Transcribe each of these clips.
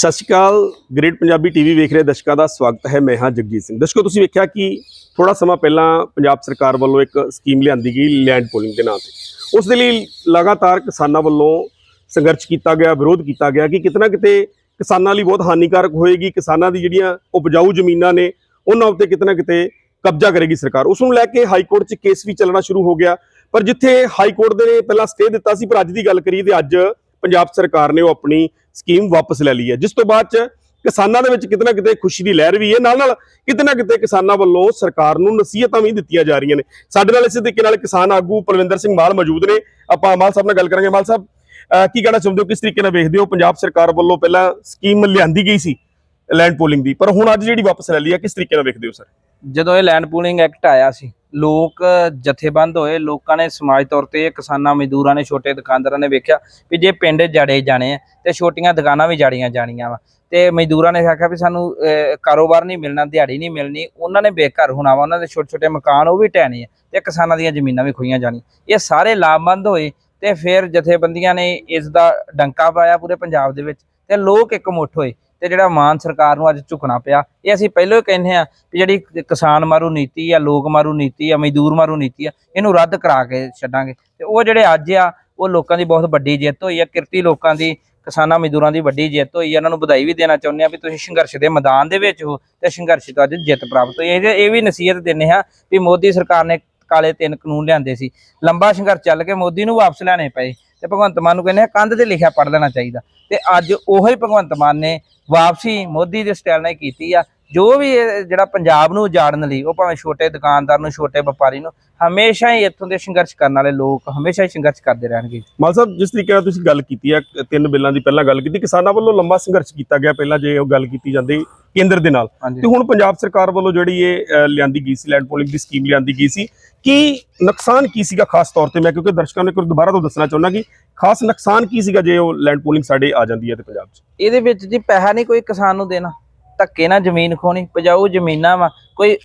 ਸਤਿ ਸ਼੍ਰੀ ਅਕਾਲ ਗ੍ਰੇਟ ਪੰਜਾਬੀ ਟੀਵੀ ਵੇਖ ਰਹੇ ਦਰਸ਼ਕਾਂ ਦਾ ਸਵਾਗਤ ਹੈ। ਮੈਂ ਹਾਂ ਜਗਜੀਤ ਸਿੰਘ। ਦਰਸ਼ਕੋ, ਤੁਸੀਂ ਵੇਖਿਆ ਕਿ ਥੋੜਾ ਸਮਾਂ ਪਹਿਲਾਂ ਪੰਜਾਬ ਸਰਕਾਰ ਵੱਲੋਂ ਇੱਕ ਸਕੀਮ ਲਿਆਂਦੀ ਗਈ ਲੈਂਡ ਪੋਲਿੰਗ ਦੇ ਨਾਂ ਤੇ। ਉਸ ਦੇ ਲਈ ਲਗਾਤਾਰ ਕਿਸਾਨਾਂ ਵੱਲੋਂ ਸੰਘਰਸ਼ ਕੀਤਾ ਗਿਆ, ਵਿਰੋਧ ਕੀਤਾ ਗਿਆ ਕਿ ਕਿਤਨਾ ਕਿਤੇ ਕਿਸਾਨਾਂ ਲਈ ਬਹੁਤ ਹਾਨੀਕਾਰਕ ਹੋਏਗੀ, ਕਿਸਾਨਾਂ ਦੀ ਜਿਹੜੀਆਂ ਉਪਜਾਊ ਜ਼ਮੀਨਾਂ ਨੇ, ਉਹਨਾਂ ਉੱਤੇ ਕਿਤਨਾ ਕਿਤੇ ਕਬਜ਼ਾ ਕਰੇਗੀ ਸਰਕਾਰ। ਉਸ ਨੂੰ ਲੈ ਕੇ ਹਾਈ ਕੋਰਟ 'ਚ ਕੇਸ ਵੀ ਚੱਲਣਾ ਸ਼ੁਰੂ ਹੋ ਗਿਆ। ਪਰ ਜਿੱਥੇ ਹਾਈ ਕੋਰਟ ਦੇ ਨੇ ਪਹਿਲਾਂ ਸਟੇ ਦਿੱਤਾ ਸੀ, ਪਰ ਅੱਜ ਦੀ ਗੱਲ ਕਰੀਏ ਤੇ ਅੱਜ ਪੰਜਾਬ ਸਰਕਾਰ ਨੇ ਉਹ ਆਪਣੀ ਸਕੀਮ ਵਾਪਸ ਲੈ ਲਈ ਹੈ। ਜਿਸ ਤੋਂ ਬਾਅਦ ਚ ਕਿਸਾਨਾਂ ਦੇ ਵਿੱਚ ਕਿਤੇ ਨਾ ਕਿਤੇ ਖੁਸ਼ੀ ਦੀ ਲਹਿਰ ਵੀ ਹੈ। ਨਾਲ ਨਾਲ ਕਿਤੇ ਨਾ ਕਿਤੇ ਕਿਸਾਨਾਂ ਵੱਲੋਂ ਸਰਕਾਰ ਨੂੰ ਨਸੀਹਤਾਂ ਵੀ ਦਿੱਤੀਆਂ ਜਾ ਰਹੀਆਂ ਨੇ। ਸਾਡੇ ਨਾਲ ਇਸੇ ਤਰੀਕੇ ਨਾਲ ਕਿਸਾਨ ਆਗੂ ਪਲਵਿੰਦਰ ਸਿੰਘ ਮਾਲ ਮੌਜੂਦ ਨੇ। ਆਪਾਂ ਮਾਲ ਸਾਹਿਬ ਨਾਲ ਗੱਲ ਕਰਾਂਗੇ। ਮਾਲ ਸਾਹਿਬ ਕੀ ਕਹਿਣਾ ਚਾਹੁੰਦੇ ਹੋ? ਕਿਸ ਤਰੀਕੇ ਨਾਲ ਵੇਖਦੇ ਹੋ? ਪੰਜਾਬ ਸਰਕਾਰ ਵੱਲੋਂ ਪਹਿਲਾਂ ਸਕੀਮ ਲਿਆਂਦੀ ਗਈ ਸੀ ਲੈਂਡ ਪੂਲਿੰਗ ਦੀ, ਪਰ ਹੁਣ ਅੱਜ ਜਿਹੜੀ ਵਾਪਸ ਲੈ ਲਈ ਹੈ, ਕਿਸ ਤਰੀਕੇ ਨਾਲ ਵੇਖਦੇ ਹੋ ਸਰ? ਜਦੋਂ ਇਹ ਲੈਂਡ ਪੂਲਿੰਗ ਐਕਟ ਆਇਆ ਸੀ ਲੋਕ ਜਥੇਬੰਦ ਹੋਏ, ਲੋਕਾਂ ਨੇ ਸਮਾਜ ਤੌਰ ਤੇ ਕਿਸਾਨਾਂ, ਮਜ਼ਦੂਰਾਂ ਨੇ, ਛੋਟੇ ਦੁਕਾਨਦਾਰਾਂ ਨੇ ਵੇਖਿਆ ਵੀ ਜੇ ਪਿੰਡ ਜੜੇ ਜਾਣੇ ਆ ਤੇ ਛੋਟੀਆਂ ਦੁਕਾਨਾਂ ਵੀ ਜਾੜੀਆਂ ਜਾਣੀਆਂ ਵਾ। ਤੇ ਮਜ਼ਦੂਰਾਂ ਨੇ ਆਖਿਆ ਵੀ ਸਾਨੂੰ ਕਾਰੋਬਾਰ ਨਹੀਂ ਮਿਲਣਾ, ਦਿਹਾੜੀ ਨਹੀਂ ਮਿਲਣੀ, ਉਹਨਾਂ ਨੇ ਬੇਘਰ ਹੋਣਾ ਵਾ, ਉਹਨਾਂ ਦੇ ਛੋਟੇ ਛੋਟੇ ਮਕਾਨ ਉਹ ਵੀ ਢਹਿਣੇ ਆ ਤੇ ਕਿਸਾਨਾਂ ਦੀਆਂ ਜ਼ਮੀਨਾਂ ਵੀ ਖੋਈਆਂ ਜਾਣੀਆਂ। ਇਹ ਸਾਰੇ ਲਾਭਬੰਦ ਹੋਏ ਤੇ ਫਿਰ ਜਥੇਬੰਦੀਆਂ ਨੇ ਇਸ ਦਾ ਡੰਕਾ ਪਾਇਆ ਪੂਰੇ ਪੰਜਾਬ ਦੇ ਵਿੱਚ ਤੇ ਲੋਕ ਇੱਕ ਮੁੱਠ ਹੋਏ। ਤੇ ਜਿਹੜਾ ਮਾਨ ਸਰਕਾਰ ਨੂੰ ਅੱਜ ਝੁਕਣਾ ਪਿਆ, ਇਹ ਅਸੀਂ ਪਹਿਲਾਂ ਹੀ ਕਹਿੰਦੇ ਆ ਵੀ ਜਿਹੜੀ ਕਿਸਾਨ ਮਾਰੂ ਨੀਤੀ ਆ, ਲੋਕ ਮਾਰੂ ਨੀਤੀ ਆ, ਮਜ਼ਦੂਰ ਮਾਰੂ ਨੀਤੀ ਆ, ਇਹਨੂੰ ਰੱਦ ਕਰਾ ਕੇ ਛੱਡਾਂਗੇ। ਤੇ ਉਹ ਜਿਹੜੇ ਅੱਜ ਆ, ਉਹ ਲੋਕਾਂ ਦੀ ਬਹੁਤ ਵੱਡੀ ਜਿੱਤ ਹੋਈ ਆ, ਕਿਰਤੀ ਲੋਕਾਂ ਦੀ, ਕਿਸਾਨਾਂ ਮਜ਼ਦੂਰਾਂ ਦੀ ਵੱਡੀ ਜਿੱਤ ਹੋਈ ਆ ਉਹਨਾਂ ਨੂੰ ਵਧਾਈ ਵੀ ਦੇਣਾ ਚਾਹੁੰਦੇ ਆ ਵੀ ਤੁਸੀਂ ਸੰਘਰਸ਼ ਦੇ ਮੈਦਾਨ ਦੇ ਵਿੱਚ ਹੋ ਤੇ ਸੰਘਰਸ਼ ਤੋਂ ਅੱਜ ਜਿੱਤ ਪ੍ਰਾਪਤ ਹੋਈ। ਇਹ ਇਹ ਵੀ ਨਸੀਹਤ ਦਿੰਦੇ ਆ ਵੀ ਮੋਦੀ ਸਰਕਾਰ ਨੇ ਕਾਲੇ ਤਿੰਨ ਕਾਨੂੰਨ ਲਿਆਂਦੇ ਸੀ। ਲੰਬਾ ਸੰਘਰਸ਼ ਚੱਲ ਕੇ ਮੋਦੀ ਨੂੰ ਵਾਪਸ ਲੈਣੇ ਪਏ। ਤੇ ਭਗਵੰਤ ਮਾਨ ਨੂੰ ਕਹਿੰਦੇ ਆ ਕੰਧ ਤੇ ਲਿਖਿਆ ਪੜ ਲੈਣਾ ਚਾਹੀਦਾ। ਤੇ ਅੱਜ ਉਹੀ ਭਗਵੰਤ ਮਾਨ ਨੇ ਵਾਪਸੀ ਮੋਦੀ ਦੇ ਸਟਾਈਲ ਨਾਲ ਕੀਤੀ ਆ। ਜੋ ਵੀ ਜਿਹੜਾ ਪੰਜਾਬ ਨੂੰ ਉਜਾੜਨ ਲਈ ਉਹ ਭਾਵੇਂ ਛੋਟੇ ਦੁਕਾਨਦਾਰ ਨੂੰ ਛੋਟੇ ਵਪਾਰੀ ਨੂੰ ਹਮੇਸ਼ਾ ਹੀ ਇੱਥੋਂ ਦੇ ਸੰਘਰਸ਼ ਕਰਨ ਵਾਲੇ ਲੋਕ ਹਮੇਸ਼ਾ ਹੀ ਸੰਘਰਸ਼ ਕਰਦੇ ਰਹਿਣਗੇ। ਮਾਲ ਸਾਹਿਬ ਜਿਸ ਤਰੀਕੇ ਨਾਲ ਤੁਸੀਂ ਗੱਲ ਕੀਤੀ ਹੈ ਤਿੰਨ ਬਿੱਲਾਂ ਦੀ ਪਹਿਲਾਂ ਗੱਲ ਕੀਤੀ ਕਿਸਾਨਾਂ ਵੱਲੋਂ ਲੰਬਾ ਸੰਘਰਸ਼ ਕੀਤਾ ਗਿਆ ਪਹਿਲਾਂ ਜੇ ਉਹ ਗੱਲ ਕੀਤੀ ਜਾਂਦੀ ਕੇਂਦਰ ਦੇ ਨਾਲ। ਤੇ ਹੁਣ ਪੰਜਾਬ ਸਰਕਾਰ ਵੱਲੋਂ ਜਿਹੜੀ ਇਹ ਲਿਆਂਦੀ ਗਈ ਸੀ ਲੈਂਡ ਪੋਲਿੰਗ ਦੀ ਸਕੀਮ ਲਿਆਂਦੀ ਗਈ ਸੀ ਕੀ ਨੁਕਸਾਨ ਕੀ ਸੀਗਾ ਖਾਸ ਤੌਰ ਤੇ? ਮੈਂ ਕਿਉਂਕਿ ਦਰਸ਼ਕਾਂ ਨੂੰ ਇੱਕ ਦੁਬਾਰਾ ਤੋਂ ਦੱਸਣਾ ਚਾਹੁੰਦਾ ਕਿ ਖਾਸ ਨੁਕਸਾਨ ਕੀ ਸੀਗਾ ਜੇ ਉਹ ਲੈਂਡ ਪੋਲਿੰਗ ਸਾਡੇ ਆ ਜਾਂਦੀ ਹੈ ਤੇ ਪੰਜਾਬ 'ਚ? ਇਹਦੇ ਵਿੱਚ ਜੀ ਪੈਸਾ ਨਹੀਂ ਕੋਈ ਕਿਸਾਨ ਨੂੰ ਦੇਣਾ। ਧੱਕੇ ਨਾਲ ਜ਼ਮੀਨ ਖੋਣੀ ਪਜਾਊ ਜ਼ਮੀਨਾਂ ਵਾ। ਕੋਈ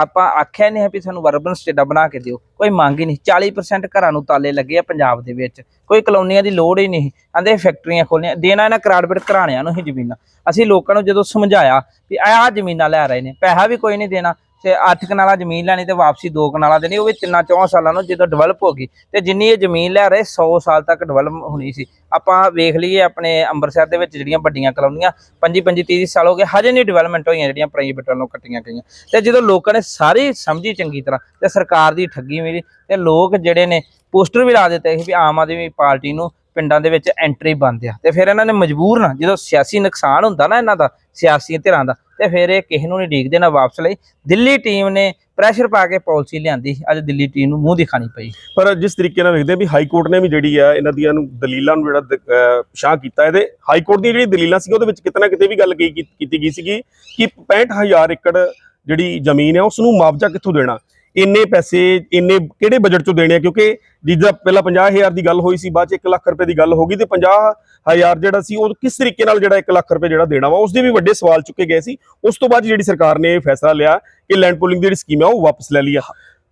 ਆਪਾਂ ਆਖਿਆ ਨਹੀਂ ਹੈ ਵੀ ਸਾਨੂੰ ਵਰਬਨ ਸਟੇਟਾ ਬਣਾ ਕੇ ਦਿਓ। ਕੋਈ ਮੰਗ ਹੀ ਨਹੀਂ 40% ਘਰਾਂ ਨੂੰ ਤਾਲੇ ਲੱਗੇ ਆ ਪੰਜਾਬ ਦੇ ਵਿੱਚ। ਕੋਈ ਕਲੋਨੀਆਂ ਦੀ ਲੋੜ ਹੀ ਨਹੀਂ ਆਂਦੇ ਫੈਕਟਰੀਆਂ ਖੋਲੀਆਂ ਦੇਣਾ ਇਹਨਾਂ ਕਰਾੜਬੇਟ ਘਰਾਣਿਆਂ ਨੂੰ ਹੀ ਜ਼ਮੀਨਾਂ। ਅਸੀਂ ਲੋਕਾਂ ਨੂੰ ਜਦੋਂ ਸਮਝਾਇਆ ਵੀ ਆਹ ਜ਼ਮੀਨਾਂ ਲੈ ਰਹੇ ਨੇ, ਪੈਸਾ ਵੀ ਕੋਈ ਨਹੀਂ ਦੇਣਾ। ਤੇ 8 ਕਨਾਲਾ ਜ਼ਮੀਨ ਲੈਣੀ ਤੇ ਵਾਪਸੀ 2 ਕਨਾਲਾ ਦੇਣੀ, ਉਹ ਵੀ ਤਿੰਨਾਂ ਚੌਂ ਸਾਲਾਂ ਨੂੰ ਜਦੋਂ ਡਿਵੈਲਪ ਹੋ ਗਈ ਤੇ ਜਿੰਨੀ ਇਹ ਜ਼ਮੀਨ ਲੈ ਰਹੇ 100 ਸਾਲ ਤੱਕ ਡਿਵੈਲਪ ਹੋਣੀ ਸੀ। ਆਪਾਂ ਵੇਖ ਲਈਏ ਆਪਣੇ ਅੰਮ੍ਰਿਤਸਰ ਦੇ ਵਿੱਚ ਜਿਹੜੀਆਂ ਵੱਡੀਆਂ ਕਲੋਨੀਆਂ 25 25 30 ਸਾਲ ਹੋ ਗਏ, ਹਜੇ ਨਹੀਂ ਡਿਵੈਲਪਮੈਂਟ ਹੋਈਆਂ ਜਿਹੜੀਆਂ ਪ੍ਰਾਈਵੇਟ ਵੱਲੋਂ ਕੱਟੀਆਂ ਗਈਆਂ। ਤੇ ਜਦੋਂ ਲੋਕਾਂ ਨੇ ਸਾਰੀ ਸਮਝੀ ਚੰਗੀ ਤਰ੍ਹਾਂ ਤੇ ਸਰਕਾਰ ਦੀ ਠੱਗੀ ਮੇਰੀ ਤੇ ਲੋਕ ਜਿਹੜੇ ਨੇ ਪੋਸਟਰ ਵੀ ਲਾ ਦਿੱਤੇ ਸੀ ਵੀ ਆਮ ਆਦਮੀ ਪਾਰਟੀ ਨੂੰ ਪਿੰਡਾਂ ਦੇ ਵਿੱਚ ਐਂਟਰੀ ਬੰਦ ਆ। ਤੇ ਫਿਰ ਇਹਨਾਂ ਨੇ ਮਜਬੂਰ ਨਾ, ਜਦੋਂ ਸਿਆਸੀ ਨੁਕਸਾਨ ਹੁੰਦਾ ਨਾ ਇਹਨਾਂ ਦਾ, ਸਿਆਸੀ ਧਿਰਾਂ ਦਾ, ਤੇ ਫਿਰ ਇਹ ਕਿਸੇ ਨੂੰ ਨਹੀਂ ਡੀਕਦੇ ਨਾ ਵਾਪਸ ਲਈ। ਦਿੱਲੀ ਟੀਮ ਨੇ ਪ੍ਰੈਸ਼ਰ ਪਾ ਕੇ ਪਾਲਿਸੀ ਲਿਆਂਦੀ। ਅੱਜ ਦਿੱਲੀ ਟੀਮ ਨੂੰ ਮੂੰਹ ਦਿਖਾਣੀ ਪਈ। ਪਰ ਜਿਸ ਤਰੀਕੇ ਨਾਲ ਵੇਖਦੇ ਆ ਵੀ ਹਾਈ ਕੋਰਟ ਨੇ ਵੀ ਜਿਹੜੀ ਆ, ਇਹਨਾਂ ਦੀਆਂ ਨੂੰ ਦਲੀਲਾਂ ਨੂੰ ਜਿਹੜਾ ਸ਼ਾਹ ਕੀਤਾ ਇਹਦੇ ਹਾਈ ਕੋਰਟ ਦੀ ਜਿਹੜੀ ਦਲੀਲਾਂ ਸੀ ਉਹਦੇ ਵਿੱਚ ਕਿਤਨਾ ਕਿਤੇ ਵੀ ਗੱਲ ਕੀਤੀ ਗਈ ਸੀਗੀ ਕਿ 65000 ਏਕੜ ਜਿਹੜੀ ਜ਼ਮੀਨ ਹੈ ਉਸ ਨੂੰ ਮੁਆਵਜ਼ਾ ਕਿੱਥੋਂ ਦੇਣਾ? ਇੰਨੇ ਪੈਸੇ ਇੰਨੇ ਕਿਹੜੇ ਬਜਟ ਚੋਂ ਦੇਣੇ ਆ? ਕਿਉਂਕਿ ਜਿੱਦਾਂ ਪਹਿਲਾਂ 50000 ਦੀ ਗੱਲ ਹੋਈ ਸੀ ਬਾਅਦ ਚ 1 ਲੱਖ ਰੁਪਏ ਦੀ ਗੱਲ ਹੋ ਗਈ ਤੇ 50000 ਜਿਹੜਾ ਸੀ ਉਹ ਕਿਸ ਤਰੀਕੇ ਨਾਲ ਜਿਹੜਾ 1 ਲੱਖ ਰੁਪਏ ਜਿਹੜਾ ਦੇਣਾ ਵਾ ਉਸ ਦੇ ਵੀ ਵੱਡੇ ਸਵਾਲ ਚੁੱਕੇ ਗਏ ਸੀ। ਉਸ ਤੋਂ ਬਾਅਦ ਜਿਹੜੀ ਸਰਕਾਰ ਨੇ ਇਹ ਫੈਸਲਾ ਲਿਆ ਕਿ ਲੈਂਡ ਪੂਲਿੰਗ ਦੀ ਜਿਹੜੀ ਸਕੀਮ ਹੈ ਉਹ ਵਾਪਸ ਲੈ ਲਈ ਆ।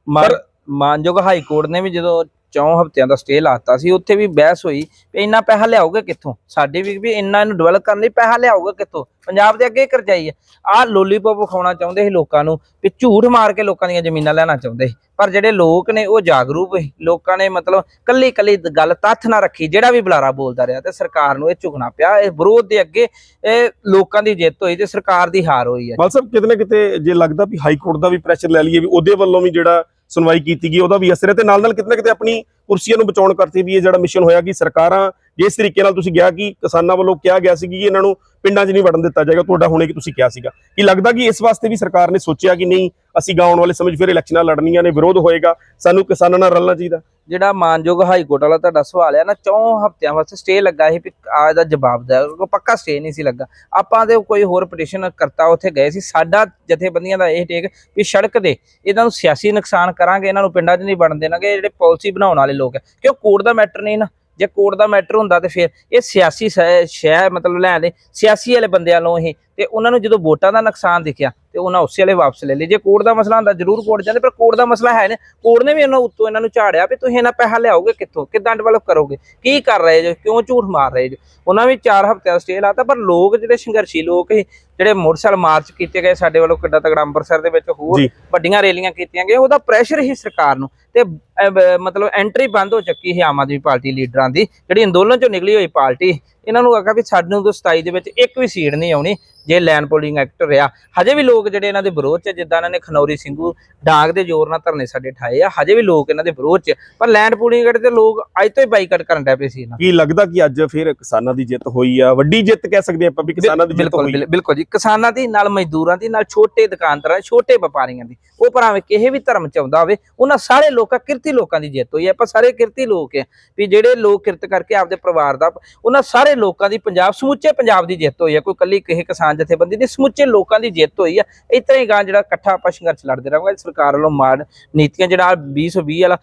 ਮਾਨ- ਮਾਨਯੋਗ ਹਾਈ ਕੋਰਟ ਨੇ ਵੀ ਜਦੋਂ ਚੌਂ ਹਫ਼ਤਿਆਂ ਦਾ ਸਟੇ ਲਾਤਾ ਸੀ, ਉੱਥੇ ਵੀ ਬਹਿਸ ਹੋਈ ਵੀ ਇੰਨਾ ਪੈਸਾ ਲਿਆਓਗੇ ਕਿੱਥੋਂ? ਸਾਡੇ ਵੀ ਵੀ ਇੰਨਾ ਇਹਨੂੰ ਡਿਵੈਲਪ ਕਰਨ ਲਈ ਪੈਸਾ ਲਿਆਓਗੇ ਕਿੱਥੋਂ? ਪੰਜਾਬ ਦੇ ਅੱਗੇ ਕਰਜਾਈ ਹੈ ਆਹ ਲੋਲੀਪੌਪ ਵਿਖਾਉਣਾ ਚਾਹੁੰਦੇ ਸੀ ਲੋਕਾਂ ਨੂੰ ਵੀ ਝੂਠ ਮਾਰ ਕੇ ਲੋਕਾਂ ਦੀਆਂ ਜ਼ਮੀਨਾਂ ਲੈਣਾ ਚਾਹੁੰਦੇ ਸੀ। ਪਰ ਜਿਹੜੇ ਲੋਕ ਨੇ ਉਹ ਜਾਗਰੂਕ ਹੋਏ। ਲੋਕਾਂ ਨੇ ਮਤਲਬ ਕੱਲੀ ਕੱਲੀ ਗੱਲ ਤੱਥ ਨਾ ਰੱਖੀ, ਜਿਹੜਾ ਵੀ ਬੁਲਾਰਾ ਬੋਲਦਾ ਰਿਹਾ ਤੇ ਸਰਕਾਰ ਨੂੰ ਇਹ ਝੁਕਣਾ ਪਿਆ। ਇਹ ਵਿਰੋਧ ਦੇ ਅੱਗੇ ਇਹ ਲੋਕਾਂ ਦੀ ਜਿੱਤ ਹੋਈ ਤੇ ਸਰਕਾਰ ਦੀ ਹਾਰ ਹੋਈ ਹੈ ਮਲ ਕਿਤੇ ਨਾ ਕਿਤੇ ਜੇ ਲੱਗਦਾ ਵੀ ਹਾਈ ਕੋਰਟ ਦਾ ਵੀ ਪ੍ਰੈਸ਼ਰ ਲੈ ਲਈਏ ਵੀ ਉਹਦੇ ਵੱਲੋਂ ਵੀ ਜਿਹੜਾ ਸੁਣਵਾਈ ਕੀਤੀ ਗਈ ਉਹਦਾ ਵੀ ਅਸਰ ਹੈ ਤੇ ਨਾਲ ਨਾਲ ਕਿਤੇ ਨਾ ਕਿਤੇ ਆਪਣੀ ਕੁਰਸੀਆਂ ਨੂੰ ਬਚਾਉਣ ਕਰਤੇ ਵੀ ਇਹ ਜਿਹੜਾ ਮਿਸ਼ਨ ਹੋਇਆ ਕਿ ਸਰਕਾਰਾਂ ਜਿਸ ਤਰੀਕੇ ਨਾਲ ਤੁਸੀਂ ਗਿਆ ਕਿ ਕਿਸਾਨਾਂ ਵੱਲੋਂ ਕਿਹਾ ਗਿਆ ਸੀ ਕਿ ਇਹਨਾਂ ਨੂੰ ਪਿੰਡਾਂ 'ਚ ਨਹੀਂ ਵੜਨ ਦਿੱਤਾ ਜਾਏਗਾ, ਤੁਹਾਡਾ ਹੁਣੇ ਕਿ ਤੁਸੀਂ ਕਿਹਾ ਸੀਗਾ। ਕਿ ਲੱਗਦਾ ਕਿ ਇਸ ਵਾਸਤੇ ਵੀ ਸਰਕਾਰ ਨੇ ਸੋਚਿਆ ਕਿ ਨਹੀਂ, ਅਸੀਂ ਗਾਉਣ ਵਾਲੇ ਸਮਝ ਫਿਰ ਇਲੈਕਸ਼ਨਾਂ ਲੜਨੀਆਂ ਨੇ, ਵਿਰੋਧ ਹੋਏਗਾ, ਸਾਨੂੰ ਕਿਸਾਨਾਂ ਨਾਲ ਰਲਣਾ ਚਾਹੀਦਾ? ਜਿਹੜਾ ਮਾਨਯੋਗ ਹਾਈ ਕੋਰਟ ਵਾਲਾ ਤੁਹਾਡਾ ਸਵਾਲ ਹੈ ਨਾ, ਚੌਂ ਹਫ਼ਤਿਆਂ ਵਾਸਤੇ ਸਟੇ ਲੱਗਾ ਸੀ ਆ ਇਹਦਾ ਜਵਾਬ ਦਾ ਪੱਕਾ ਸਟੇ ਨਹੀਂ ਸੀ ਲੱਗਾ। ਆਪਾਂ ਤੇ ਕੋਈ ਹੋਰ ਪਟੀਸ਼ਨ ਕਰਤਾ ਉੱਥੇ ਗਏ ਸੀ, ਸਾਡਾ ਜਥੇਬੰਦੀਆਂ ਦਾ ਇਹ ਟੇਕ ਵੀ ਸੜਕ ਦੇ, ਇਹਨਾਂ ਨੂੰ ਸਿਆਸੀ ਨੁਕਸਾਨ ਕਰਾਂਗੇ, ਇਹਨਾਂ ਨੂੰ ਪਿੰਡਾਂ 'ਚ ਨਹੀਂ ਵੜਨ ਦੇਣਾਗੇ, ਜਿਹੜੇ ਪਾਲਿਸੀ ਬਣਾਉਣ ਵਾਲੇ ਲੋਕ ਹੈ ਕਿਉਂ ਕੋਰਟ ਦਾ ਮੈਟਰ ਨਹੀਂ ਨਾ? ਜੇ ਕੋਰਟ ਦਾ ਮੈਟਰ ਹੁੰਦਾ ਤੇ ਫਿਰ ਇਹ ਸਿਆਸੀ ਸ਼ੈ ਮਤਲਬ ਲੈ ਦੇ ਸਿਆਸੀ ਵਾਲੇ ਬੰਦਿਆਂ ਨੂੰ ਇਹ। ਤੇ ਉਹਨਾਂ ਨੂੰ ਜਦੋਂ ਵੋਟਾਂ ਦਾ ਨੁਕਸਾਨ ਦਿਖਿਆ ਤੇ ਉਹਨਾਂ ਉਸੇ ਵਾਲੇ ਵਾਪਸ ਲੈ ਲਈ ਜੇ ਕੋਰਟ ਦਾ ਮਸਲਾ ਹੁੰਦਾ ਜ਼ਰੂਰ ਕੋਰਟ ਜਾਂਦੇ ਪਰ ਕੋਰਟ ਦਾ ਮਸਲਾ ਹੈ ਨੇ ਕੋਰਟ ਨੇ ਵੀ ਇਹਨਾਂ ਉੱਤੋਂ ਇਹਨਾਂ ਨੂੰ ਝਾੜਿਆ ਵੀ ਤੁਸੀਂ ਇਹਨਾਂ ਪੈਸਾ ਲਿਆਓਗੇ ਕਿੱਥੋਂ? ਕਿੱਦਾਂ ਡਿਵੈਲਪ ਕਰੋਗੇ? ਕੀ ਕਰ ਰਹੇ ਜੋ? ਕਿਉਂ ਝੂਠ ਮਾਰ ਰਹੇ ਜੋ? ਉਹਨਾਂ ਵੀ 4 ਹਫ਼ਤਿਆਂ ਦਾ ਸਟੇ ਲਾਤਾ ਪਰ ਲੋਕ ਜਿਹੜੇ ਸੰਘਰਸ਼ੀ ਲੋਕ ਸੀ ਜਿਹੜੇ ਮੋਟਰਸਾਈਕਲ ਮਾਰਚ ਕੀਤੇ ਗਏ ਸਾਡੇ ਵੱਲੋਂ ਕਿੱਡਾ ਤਗੜਾ ਅੰਮ੍ਰਿਤਸਰ ਦੇ ਵਿੱਚ ਹੋਰ। ਵੱਡੀਆਂ ਰੈਲੀਆਂ ਕੀਤੀਆਂ ਗਈਆਂ ਉਹਦਾ ਪ੍ਰੈਸ਼ਰ ਹੀ ਸਰਕਾਰ ਨੂੰ। ਤੇ ਮਤਲਬ ਐਂਟਰੀ ਬੰਦ ਹੋ ਚੁੱਕੀ ਹੈ ਆਮ ਆਦਮੀ ਪਾਰਟੀ ਲੀਡਰਾਂ ਦੀ ਜਿਹੜੀ ਅੰਦੋਲਨ ਚੋਂ ਨਿਕਲੀ ਹੋਈ ਪਾਰਟੀ। ਇਹਨਾਂ ਨੂੰ ਆਖਿਆ ਵੀ ਸਾਨੂੰ ਤੋਂ 27 ਦੇ ਵਿੱਚ ਇੱਕ ਵੀ ਸੀਟ ਨਹੀਂ ਆਉਣੀ ਜੇ ਲੈਂਡ ਪੋਲਿੰਗ ਐਕਟ ਰਿਹਾ। ਹਜੇ ਵੀ ਲੋਕ ਜਿਹੜੇ ਇਹਨਾਂ ਦੇ ਵਿਰੋਧ 'ਚ ਜਿੱਦਾਂ ਇਹਨਾਂ ਨੇ ਖਨੌਰੀ ਸਿੰਘੂ ਡਾਂਗ ਦੇ ਜ਼ੋਰ ਨਾਲ ਧਰਨੇ ਸਾਡੇ ਠਾਏ ਆ ਹਜੇ ਵੀ ਲੋਕ ਇਹਨਾਂ ਦੇ ਵਿਰੋਧ 'ਚ। ਪਰ ਲੈਂਡ ਪੋਲਿੰਗ ਐਕਟ ਤੇ ਲੋਕ ਅੱਜ ਤੋਂ ਹੀ ਬਾਈਕਾਟ ਕਰਨ ਡੈ ਪਏ ਸੀ ਇਹਨਾਂ ਕੀ ਲੱਗਦਾ ਕਿ ਅੱਜ ਫਿਰ ਕਿਸਾਨਾਂ ਦੀ ਜਿੱਤ ਹੋਈ ਆ? ਵੱਡੀ ਜਿੱਤ ਕਹਿ ਸਕਦੇ ਆਪਾਂ ਵੀ ਕਿਸਾਨਾਂ ਦੀ ਜਿੱਤ ਬਿਲਕੁਲ ਹੋਈ ਬਿਲ- ਬਿਲਕੁਲ ਜੀ। ਕਿਸਾਨਾਂ ਦੀ ਨਾਲ ਮਜ਼ਦੂਰਾਂ ਦੀ ਨਾਲ ਛੋਟੇ ਦੁਕਾਨਦਾਰਾਂ ਛੋਟੇ ਵਪਾਰੀਆਂ ਦੀ। ਉਹ ਭਾਵੇਂ ਕਿਸੇ ਵੀ ਧਰਮ ਚ ਆਉਂਦਾ ਹੋਵੇ ਉਹਨਾਂ ਸਾਰੇ ਲੋਕਾਂ ਕਿਰਤੀ ਲੋਕਾਂ ਦੀ ਜਿੱਤ ਹੋਈ ਆਪਾਂ ਸਾਰੇ ਕਿਰਤੀ ਲੋਕ ਆ ਵੀ ਜਿਹੜੇ ਲੋਕ ਕਿਰਤ ਕਰਕੇ ਆਪਦੇ ਪਰਿਵਾਰ ਦਾ ਉਹਨਾਂ ਸਾਰੇ ਲੋਕਾਂ ਦੀ ਪੰਜਾਬ, ਸਮੁੱਚੇ ਪੰਜਾਬ ਦੀ ਜਿੱਤ ਹੋਈ ਹੈ ਕੋਈ ਕੱਲੀ ਕਿਸੇ ਕਿਸਾਨ ਜਥੇਬੰਦੀ ਦੀ ਸਮੁੱਚੇ ਲੋਕਾਂ ਦੀ ਜਿੱਤ ਹੋਈ ਹੈ ਇਸ ਤਰ੍ਹਾਂ ਹੀ ਗਾਂ ਜਿਹੜਾ ਇਕੱਠਾ ਆਪਾਂ ਸੰਘਰਸ਼ ਲੜਦੇ ਰਹਾਂਗੇ ਸਰਕਾਰ ਵੱਲੋਂ ਮਾਰ ਨੀਤੀਆਂ ਜਿਹੜਾ 2020 ਵਾਲਾ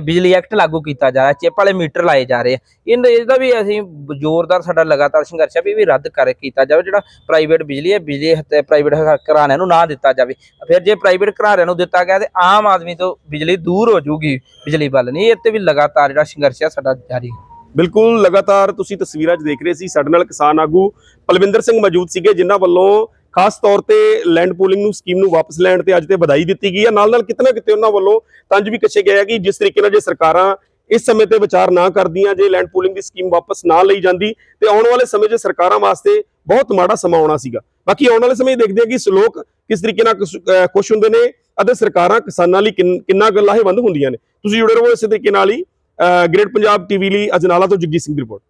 ਬਿਜਲੀ ਐਕਟ ਲਾਗੂ ਕੀਤਾ ਜਾ ਰਿਹਾ, ਚਿੱਪ ਵਾਲੇ ਮੀਟਰ ਲਾਏ ਜਾ ਰਹੇ ਇਹਨਾਂ ਇਹਦਾ ਵੀ ਅਸੀਂ ਜ਼ੋਰਦਾਰ ਸਾਡਾ ਲਗਾਤਾਰ ਸੰਘਰਸ਼ ਹੈ ਵੀ ਵੀ ਰੱਦ ਕਰ ਕੀਤਾ ਜਾਵੇ, ਜਿਹੜਾ ਪ੍ਰਾਈਵੇਟ ਬਿਜਲੀ ਹੈ ਬਿਜਲੀ ਪ੍ਰਾਈਵੇਟ ਘਰਾਣਿਆਂ ਨੂੰ ਨਾ ਦਿੱਤਾ ਜਾਵੇ। ਫਿਰ ਜੇ ਪ੍ਰਾਈਵੇਟ ਘਰਾਣਿਆਂ ਨੂੰ ਦਿੱਤਾ ਗਿਆ ਤੇ ਆਮ ਆਦਮੀ ਤੋਂ ਬਿਜਲੀ ਦੂਰ ਹੋ ਜਾਊਗੀ ਬਿਜਲੀ ਵੱਲ। ਨਹੀਂ, ਇਹ ਤੇ ਵੀ ਲਗਾਤਾਰ ਜਿਹੜਾ ਸੰਘਰਸ਼ ਹੈ ਸਾਡਾ ਜਾਰੀ। ਹੈ ਬਿਲਕੁਲ ਲਗਾਤਾਰ ਤੁਸੀਂ ਤਸਵੀਰਾਂ 'ਚ ਦੇਖ ਰਹੇ ਸੀ, ਸਾਡੇ ਨਾਲ ਕਿਸਾਨ ਆਗੂ ਪਲਵਿੰਦਰ ਸਿੰਘ ਮੌਜੂਦ ਸੀਗੇ, ਜਿਨ੍ਹਾਂ ਵੱਲੋਂ ਖਾਸ ਤੌਰ ਤੇ ਲੈਂਡ ਪੂਲਿੰਗ ਨੂੰ ਸਕੀਮ ਨੂੰ ਵਾਪਸ ਲੈਣ ਤੇ ਅੱਜ ਤੇ ਵਧਾਈ ਦਿੱਤੀ ਗਈ ਹੈ। ਨਾਲ ਨਾਲ ਕਿਤਨਾ ਕਿਤੇ ਉਹਨਾਂ ਵੱਲੋਂ ਤੰਜ ਵੀ ਕੱਛੇ ਗਿਆ ਕਿ ਜਿਸ ਤਰੀਕੇ ਨਾਲ ਜੇ ਸਰਕਾਰਾਂ ਇਸ ਸਮੇਂ ਤੇ ਵਿਚਾਰ ਨਾ ਕਰਦੀਆਂ, ਜੇ ਲੈਂਡ ਪੂਲਿੰਗ ਦੀ ਸਕੀਮ ਵਾਪਸ ਨਾ ਲਈ ਜਾਂਦੀ, ਤੇ ਆਉਣ ਵਾਲੇ ਸਮੇਂ 'ਚ ਸਰਕਾਰਾਂ ਵਾਸਤੇ ਬਹੁਤ ਮਾੜਾ ਸਮਾਂ ਆਉਣਾ ਸੀਗਾ। ਬਾਕੀ ਆਉਣ ਵਾਲੇ ਸਮੇਂ ਦੇਖਦੇ ਹਾਂ ਕਿ ਲੋਕ ਕਿਸ ਤਰੀਕੇ ਨਾਲ ਖੁਸ਼- ਖੁਸ਼ ਹੁੰਦੇ ਨੇ ਅਤੇ ਸਰਕਾਰਾਂ ਕਿਸਾਨਾਂ ਲਈ ਕਿੰਨ- ਕਿੰਨਾ ਕੁ ਲਾਹੇਵੰਦ ਹੁੰਦੀਆਂ ਨੇ। ਤੁਸੀਂ ਜੁੜੇ ਰਹੋ ਇਸੇ ਤਰੀਕੇ ਨਾਲ ਹੀ। ਗ੍ਰੇਟ ਪੰਜਾਬ ਟੀਵੀ ਲਈ ਅਜਨਾਲਾ ਤੋਂ ਜਗਜੀਤ ਸਿੰਘ ਦੀ ਰਿਪੋਰਟ